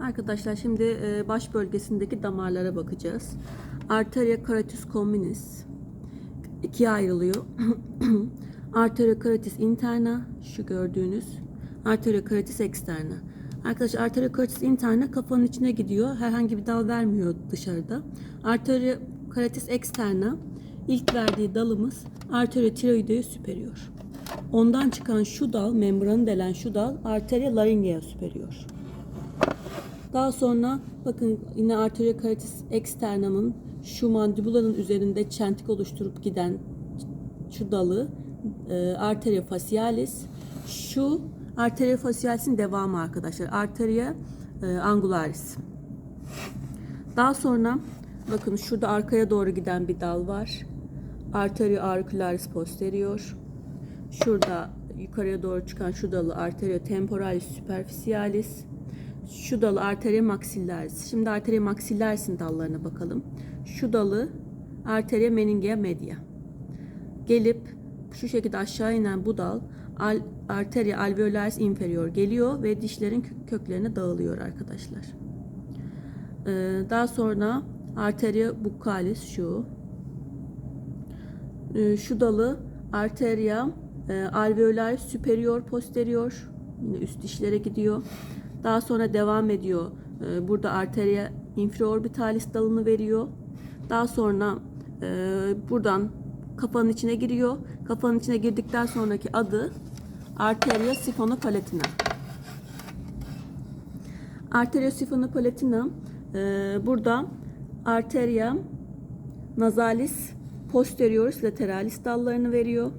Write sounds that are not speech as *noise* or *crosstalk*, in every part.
Arkadaşlar şimdi e, baş bölgesindeki damarlara bakacağız. Arteria carotis communis ikiye ayrılıyor. *clears throat* Arteria carotis interna şu gördüğünüz. Arteria carotis externa. Arkadaşlar arteria carotis interna kafanın içine gidiyor. Herhangi bir dal vermiyor dışarıda. Arteria carotis externa ilk verdiği dalımız arteria tiroideus superior. Ondan çıkan şu dal, membranı delen şu dal arteria laryngea superior. Daha sonra bakın yine arteria carotis externa'nın şu mandibulanın üzerinde çentik oluşturup giden şu dalı e, arteria facialis. Şu arteria facialis'in devamı arkadaşlar. Arteria e, angularis. Daha sonra bakın şurada arkaya doğru giden bir dal var. Arteria auricularis posterior. Şurada yukarıya doğru çıkan şu dalı arteria temporalis superficialis. Şu dalı arteria maxillaris. Şimdi arteria maxillaris'in dallarına bakalım. Şu dalı arteria meningea media. Gelip şu şekilde aşağı inen bu dal al, arteria alveolaris inferior geliyor ve dişlerin kö- köklerine dağılıyor arkadaşlar. Ee, daha sonra arteria buccalis şu. Ee, şu dalı arteria e, alveolaris superior posterior yine üst dişlere gidiyor. Daha sonra devam ediyor. Ee, burada arteria infraorbitalis dalını veriyor. Daha sonra e, buradan kafanın içine giriyor. Kafanın içine girdikten sonraki adı arteria siphonopalatina. Arteria siphonopalatina e, burada arteria nasalis posterioris lateralis dallarını veriyor.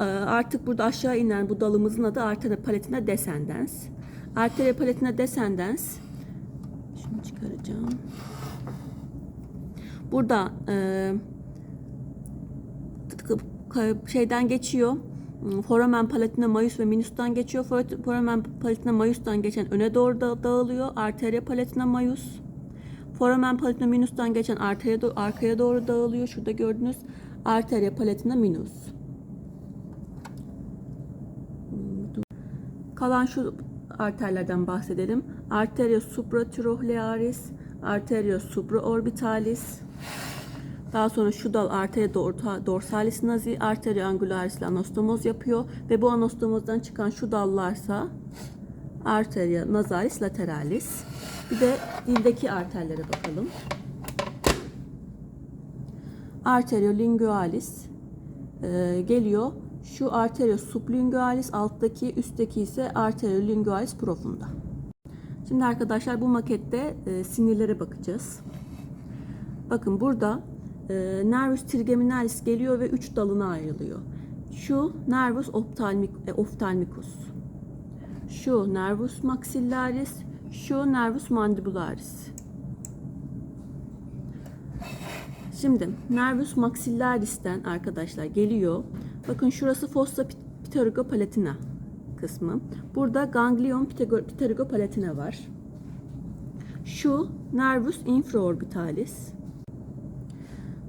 E, artık burada aşağı inen bu dalımızın adı arteria palatina descendens. Arteria palatina descendens şunu çıkaracağım. Burada e, şeyden geçiyor. Hmm, Foramen palatina majus ve minus'tan geçiyor. For- Foramen palatina majus'tan geçen öne doğru da- dağılıyor. Arteria palatina majus. Foramen palatina minus'tan geçen arteria do- arkaya doğru dağılıyor. Şurada gördüğünüz arteria palatina minus. Hmm. Kalan şu arterlerden bahsedelim. Arteria supratrochlearis, arteria supraorbitalis. Daha sonra şu dal arteria dorsalis nazi, arteria angularis ile anastomoz yapıyor ve bu anastomozdan çıkan şu dallarsa arteria nasalis lateralis. Bir de dildeki arterlere bakalım. Arteria lingualis e, geliyor. Şu arteria sublingualis alttaki, üstteki ise arteria lingualis profunda. Şimdi arkadaşlar bu makette e, sinirlere bakacağız. Bakın burada e, nervus trigeminalis geliyor ve üç dalına ayrılıyor. Şu nervus ophthalmic, e, ophthalmicus. Şu nervus maxillaris, şu nervus mandibularis. Şimdi nervus maxillaris'ten arkadaşlar geliyor. Bakın şurası fossa pterygopalatina kısmı. Burada ganglion ptergo- pterygopalatina var. Şu nervus infraorbitalis.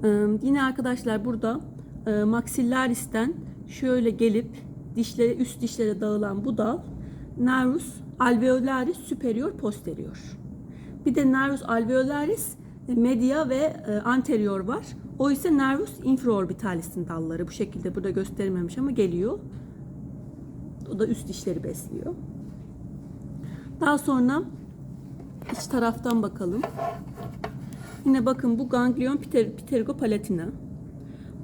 Ee, yine arkadaşlar burada e, maxillaris'ten şöyle gelip dişlere üst dişlere dağılan bu dal nervus alveolaris superior posterior. Bir de nervus alveolaris media ve e, anterior var. O ise nervus infraorbitalis'in dalları. Bu şekilde burada gösterilmemiş ama geliyor. O da üst dişleri besliyor. Daha sonra iç taraftan bakalım. Yine bakın bu ganglion pter, pterygopalatina.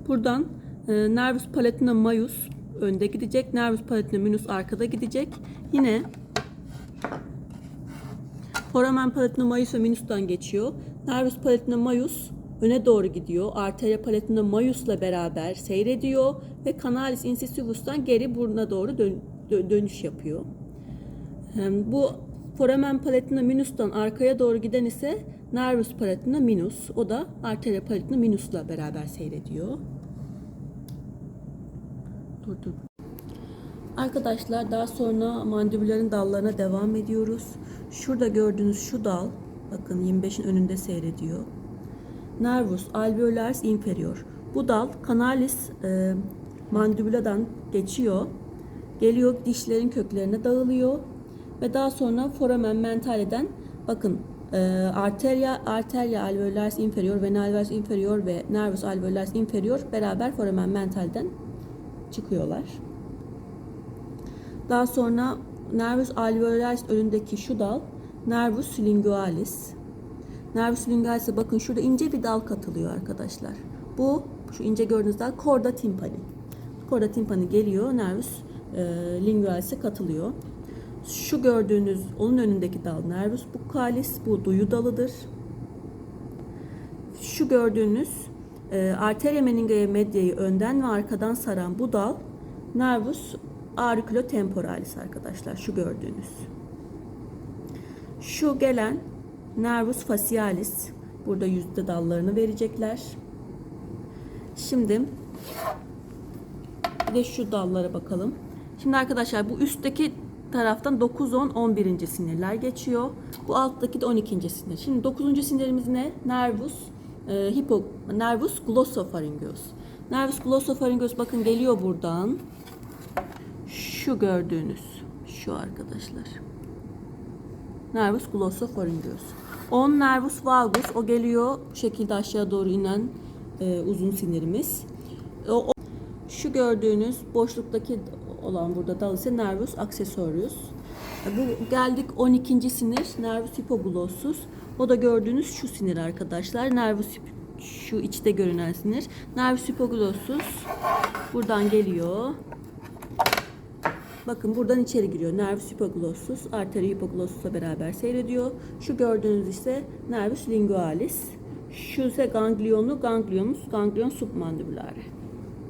Buradan e, nervus palatina majus önde gidecek. Nervus palatina minus arkada gidecek. Yine foramen palatina majus ve minus'tan geçiyor. Nervus palatina majus öne doğru gidiyor. Arteria palatina majus'la beraber seyrediyor ve canalis incisivus'tan geri buruna doğru dön- dö- dönüş yapıyor. Bu foramen palatina minus'tan arkaya doğru giden ise nervus palatina minus. O da arteria palatina minus'la beraber seyrediyor. Dur dur. Arkadaşlar daha sonra mandibülerin dallarına devam ediyoruz. Şurada gördüğünüz şu dal bakın 25'in önünde seyrediyor. Nervus alveolaris inferior. Bu dal canalis e, mandibuladan geçiyor. Geliyor dişlerin köklerine dağılıyor ve daha sonra foramen mentaleden bakın e, arteria arteria alveolaris inferior, vena alveolaris inferior ve nervus alveolaris inferior beraber foramen mentalden çıkıyorlar. Daha sonra nervus alveolaris önündeki şu dal nervus lingualis. Nervus lingualis'e bakın şurada ince bir dal katılıyor arkadaşlar. Bu şu ince gördüğünüz dal chorda tympani. Chorda tympani geliyor, nervus e, lingualis'e katılıyor. Şu gördüğünüz onun önündeki dal nervus buccalis, bu duyu dalıdır. Şu gördüğünüz e, arteria meningeae media'yı önden ve arkadan saran bu dal nervus auriculotemporalis arkadaşlar şu gördüğünüz. Şu gelen nervus facialis burada yüzde dallarını verecekler. Şimdi bir de şu dallara bakalım. Şimdi arkadaşlar bu üstteki taraftan 9, 10, 11. sinirler geçiyor. Bu alttaki de 12. sinir. Şimdi 9. sinirimiz ne? Nervus e, hipo, nervus glossopharyngeus. Nervus glossopharyngeus bakın geliyor buradan. Şu gördüğünüz şu arkadaşlar. Nervus glossopharyngeus. 10 nervus valgus o geliyor bu şekilde aşağı doğru inen e, uzun sinirimiz. O, o- şu gördüğünüz boşluktaki olan burada dal ise nervus accessorius. E, Bu geldik 12. sinir nervus hypoglossus. O da gördüğünüz şu sinir arkadaşlar. Nervus şu içte görünen sinir. Nervus hypoglossus buradan geliyor. Bakın buradan içeri giriyor. Nervus hypoglossus, arteri hypoglossus'la beraber seyrediyor. Şu gördüğünüz ise nervus lingualis. Şu ise ganglionu, ganglionus, ganglion submandibulare.